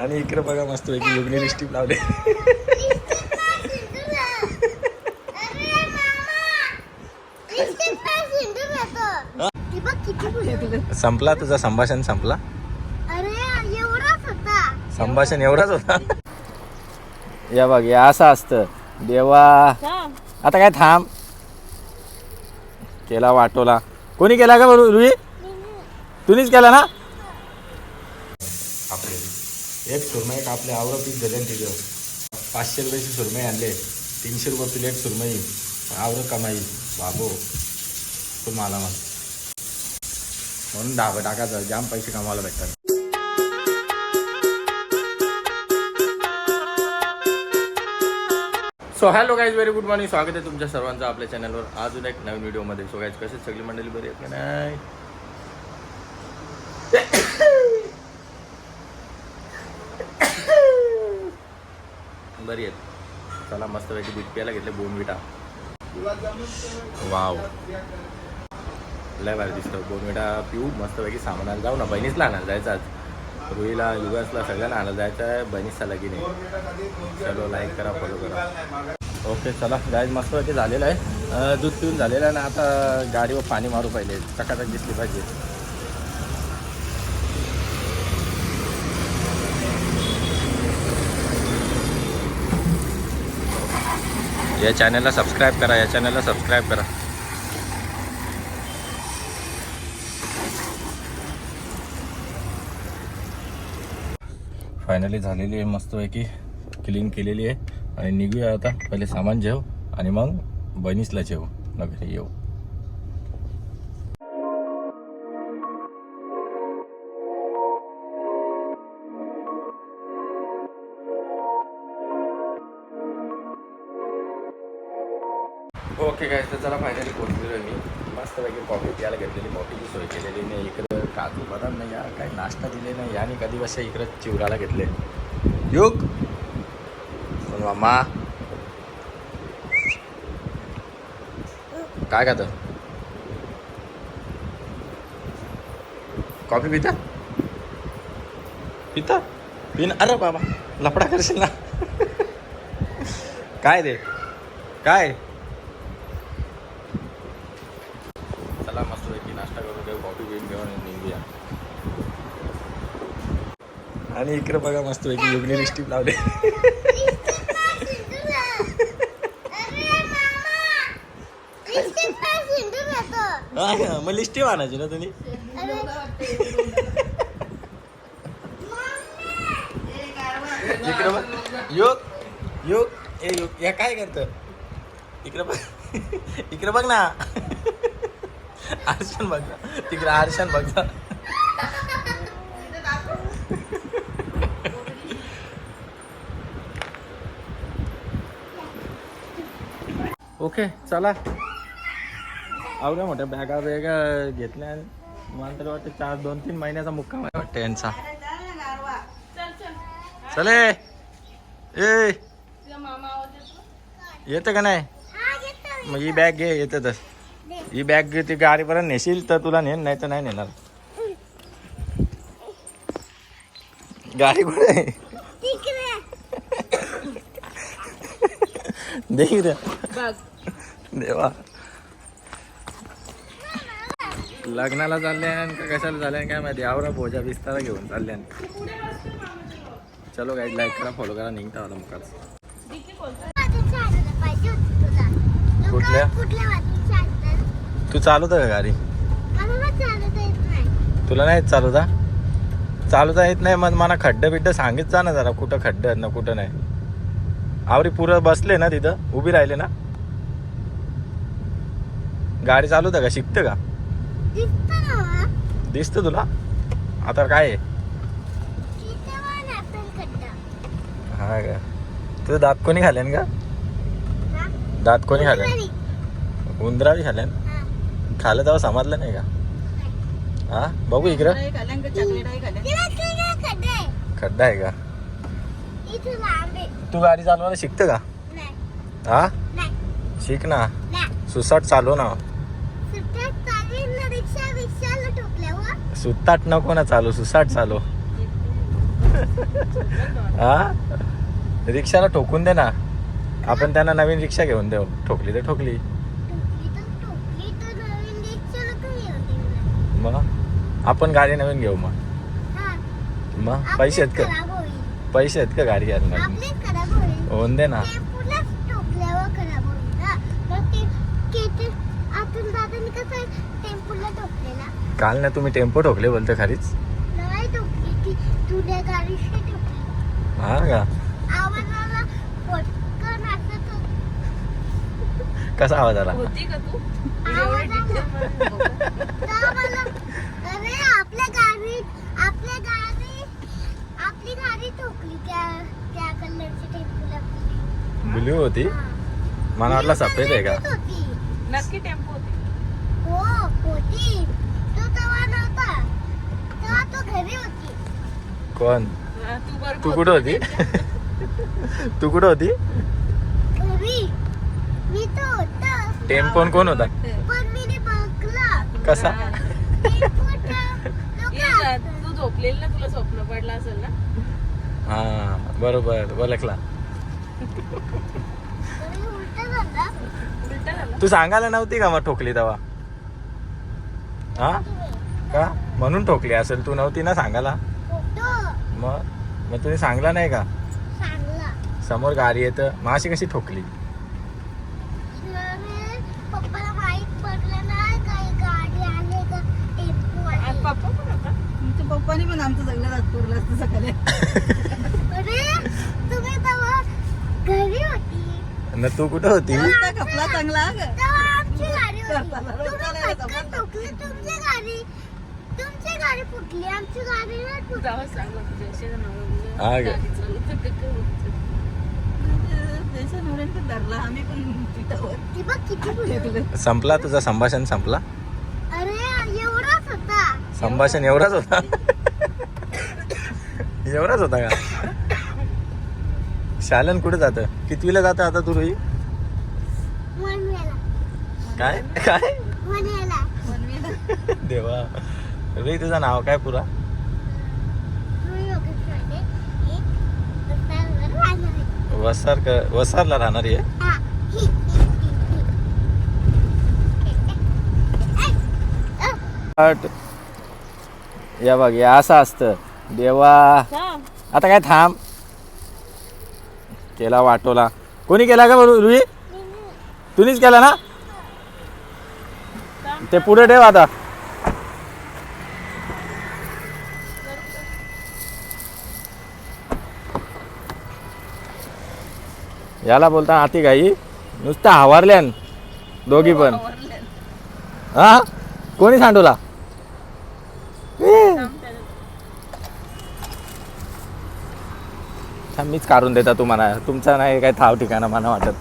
आणि इकडे बघा मस्त पैकी युगनी लिस्टिप लावले. संपला तुझा संभाषण संपला? संभाषण एवढाच होता? या बघ या असं असतं. देवा. आता काय थांब. केला वाटोला. कोणी केला का बरोबर रुई? तुम्हीच केला ना? एक सुरमई का आपले आवडं पीक झाले तिथं. पाचशे रुपयाची सुरमई आणले. तीनशे रुपये प्लेट सुरमई. आवडं कमाई. बाबो. तो मग. म्हणून डाबं टाकायचं जाम पैसे कमावायला भेटतात. So hello guys very good morning स्वागत आहे तुमच्या सर्वांचं आपल्या चॅनलवर अजून एक नवीन व्हिडिओमध्ये सो गाईज कसे सगळी मंडळी बरी आहेत का नाही बरी आहेत चला मस्तपैकी दूध प्यायला घेतले बोनविटा वाव. लय भारी दिसतं. बोनविटा पिऊ मस्तपैकी सामानाला जाऊ ना. बहिणीचला आणायला जायचं आज. रुईला युगासला सगळ्यांना आणायला जायचं आहे. की नाही चलो लाईक करा फॉलो करा. ओके चला. गाय मस्तपैकी झालेलं आहे. दूध पिऊन झालेलं आहे ना आता गाडीवर पाणी मारू पाहिजे चकाचक दिसली पाहिजे. या चॅनलला सबस्क्राईब करा या चॅनलला सबस्क्राईब करा. फायनली झालेली आहे मस्तपैकी क्लीन केलेली आहे. आणि निघूया आता पहिले सामान जेव आणि मग बनीसला जेव नगर येऊ. नाही या काही नाश्ता दिले नाही. आणि कधी बसे इकडं चिवराला घेतले. युग. पण मामा. काय खात? कॉफी पिता? पिता? पिन. अरे बाबा लफडा करशील ना. काय रे काय? आणि इकडे बघा मस्त पैकी युगनी लिस्टिप लावले. मग लिस्टिप आणायची ना तुम्ही? इकडे बघ. योग योग ए योग या काय करत? इकडे बघ. इकडे बघ ना. आरशान बघ ना. तिकडे आरशान बघ ना. ओके चला. आवड्या मोठ्या बॅगा बॅगा घेतल्या. मला तरी वाटतं चार दोन तीन महिन्याचा मुक्काम आहे वाटतं यांचा. चले. ए. येतं का नाही? मग ही बॅग घे येतं तर. ही बॅग ती गाडीपर्यंत नेशील तर तुला नेन नाही तर नाही नेणार. गाडी कुठे आहे? दे इकडे. देवा. लग्नाला चालले का कशाला चालले काय माहिती? आवरा भोजा बिस्तारा घेऊन चालले चलो गाईड लाईक करा फॉलो करा निघता आला मुखात कुठल्या? तू चालवतं का गाडी? तुला नाही चालवता? चालवता येत नाही मग मला खड्डं बिड्डं सांगित जा ना जरा कुठं खड्डं आहेत ना कुठं नाही. आवरी पुरं बसले ना तिथं? उभी राहिले ना? गाडी चालवतं का? शिकतं का? दिसतं तुला? आता काय? आहे हा का? तुझं दात कोणी खाल्यान का? दात कोणी खाल्यान उंदरावी खाल्यान खाल्लं तेव्हा समजलं नाही का? हा? बघू इकडं. खड्डा आहे. का? तू गाडी चालवायला शिकतं का? हा? शिक ना. सुसाट चालव ना. सुताट नको ना चालू सुसाट चालू. हा? रिक्षाला ठोकून दे ना. आपण त्यांना नवीन रिक्षा घेऊन देऊ. ठोकली तर ठोकली. मग? आपण गाडी नवीन घेऊ मग. मग? पैसे आहेत का? पैसे आहेत का गाडी घ्यायला होऊन दे ना. काल ना तुम्ही टेम्पो ठोकले बोलते टोकली हा का? कसा आवाज आला? ब्ल्यू होती? मला वाटलं सफेद आहे का? नक्की टेम्पो होती. हो होती. कोण? तू कुठं होती? तू कुठं होती? टेम्पोन कोण होता? कसा. तू झोपलेली ना तुला स्वप्न पडलं असेल ना हा बरोबर ओळखला. झाला तू सांगायला नव्हती का मग ठोकली तेव्हा? हा? का? म्हणून ठोकली असेल तू नव्हती ना सांगायला? मग? मग तुम्ही सांगला नाही का? सांगला. समोर गाडी येतं. मग अशी कशी ठोकली? अरे, पप्पाला माहीत पडलं नाही काही गाडी आले का? टेम्पो आणि आले पप्पा पण होता. तुमच्या पप्पानी पण आमचं सगळं नागपूरला असतं सकाळी. अरे तुम्ही तेव्हा घरी होती? न तू कुठं होती? खपला चांगला ग. तेव्हा आमची गाडी होती करताना तुम्ही रस्त्याला पटकन जमत ठोकली तुमची गाडी तुमची गाडी फुटली आमची गाडी नाही फुटली जावं सांग जयशे हा ग. त्याच्या नवऱ्याने पण धरला आम्ही पण पिठावर ती बघ किती फुटली संपला तुझा संभाषण संपला? अरे एवढाच होता संभाषण एवढाच होता? एवढाच होता का? शालन कुठे जातं? कितवीला जातं आता तू रुई मनवेला काय? काय? देवा. रुई तुझं नाव काय पुरा. वसार क वसारला राहणार. आहे. या बघ या असं असतं. देवा. आता काय थांब. केला वाटोला. कोणी केला का बरोबर रुई? तुम्हीच केला ना? ते पुढे ठेव आता. याला बोलता आती गाई नुसतं हवारल्यान दोघी पण. हा? कोणी सांडवला मीच काढून देता तुम्हाला. तुमचा नाही काय थाव ठिकाणा मला वाटत.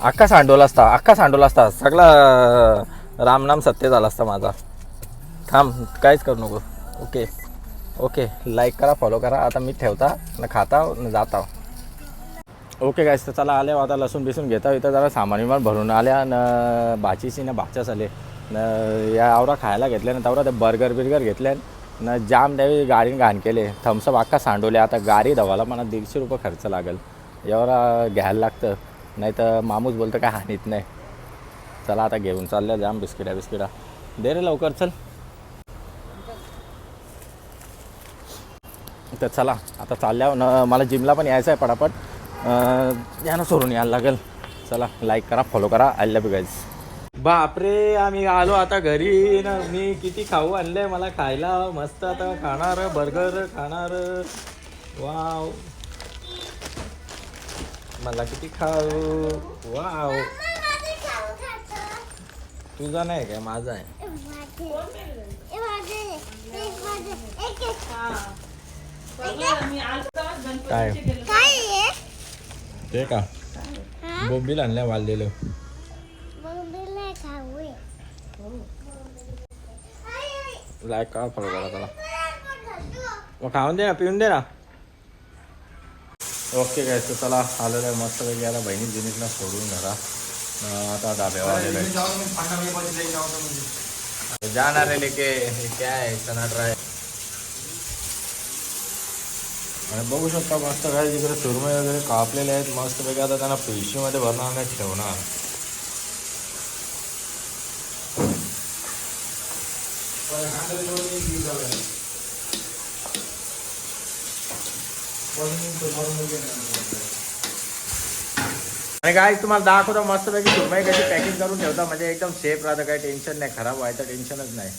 अख्खा सांडोला असता अख्खा सांडोला असता सगळा रामनाम सत्य झाला असता माझा. थांब काहीच करू नको. ओके. ओके लाईक करा फॉलो करा. आता मी ठेवता न खाता न जाता ओके गायस तर चला आले आता लसूण बिसून घेता इथं जरा सामान विमान भरून आल्या न बाचीशी न भाच्याच आले न या आवरा खायला घेतल्या ना तेवढा ते बर्गर बिर्गर घेतले न जाम द्यावी गाडीने घाण केले. थम्सअप अख्खा सांडवले. आता गाडी धवाला मला दीडशे रुपये खर्च लागेल. एवढा घ्यायला लागतं. नाही तर मामूस बोलतं काय हानीत नाही. चला आता घेऊन चालल्या जाम बिस्किटा बिस्किटा दे रे लवकर चल. तर चला आता चालल्या न मला जिमला पण यायचं आहे पटापट. यानं सोडून यायला लागेल. चला लाईक करा फॉलो करा. आय लव्ह गाईज बापरे आम्ही आलो आता घरी. ना मी किती खाऊ आणलंय मला खायला. मस्त आता खाणार बर्गर खाणार. वाव मला किती खाऊ. वाव तुझा नाही काय माझा आहे. काय? काय आहे? ते का? हा? बोंबील आणल्या आई. लाईक करा फॉलो करा खातो. मग खाऊन दे ना पिऊन दे ना. ओके काय तर चला आलेलं आहे मस्त पैकी. आता बहिणी जिनीसला सोडून घरा. आता धाब्यावर आलेलं आहे जाणार आहे लेके हे काय सनाट राय. आणि बघू शकता मस्त काय तिकडे सुरमई वगैरे कापलेले आहेत. मस्त पैकी आता त्यांना पिशवीमध्ये भरणार नाही ठेवणार. आणि काय तुम्हाला दाखवतो मस्त सुरमई कशी पॅकिंग करून ठेवता. म्हणजे एकदम सेफ राहतं काही टेन्शन नाही. खराब व्हायचं टेन्शनच नाही.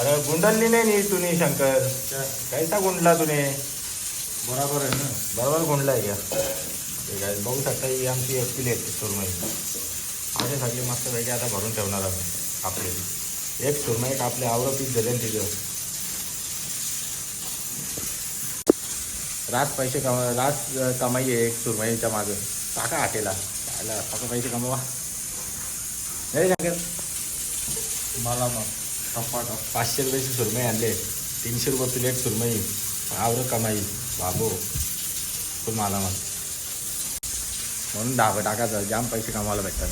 अरे गुंडलली नाही नी तुने शंकर. कैसा गुंडला तुने? बरोबर आहे ना. बरोबर गुंडला आहे का आहे बघू शकता ही आमची एक प्लेट सुरमई. असे सगळे मस्त पैकी आता भरून ठेवणार आम्ही आपले. एक सुरमई आपले आवडं पीस झाले ना तिथं. रात पैसे कमा रात कमाई आहे एक सुरमईच्या मागं. टाका हाटेला त्याला टाका पैसे कमवा. नाही शंकर. मला मग. टप्पा पाचशे रुपयाची सुरमई आणले. तीनशे रुपये प्लेट सुरमई. आवर कमाई. बाबो. फुल मालामाल म्हणून डाबं टाकायचं. जाम पैसे कमावायला भेटतात.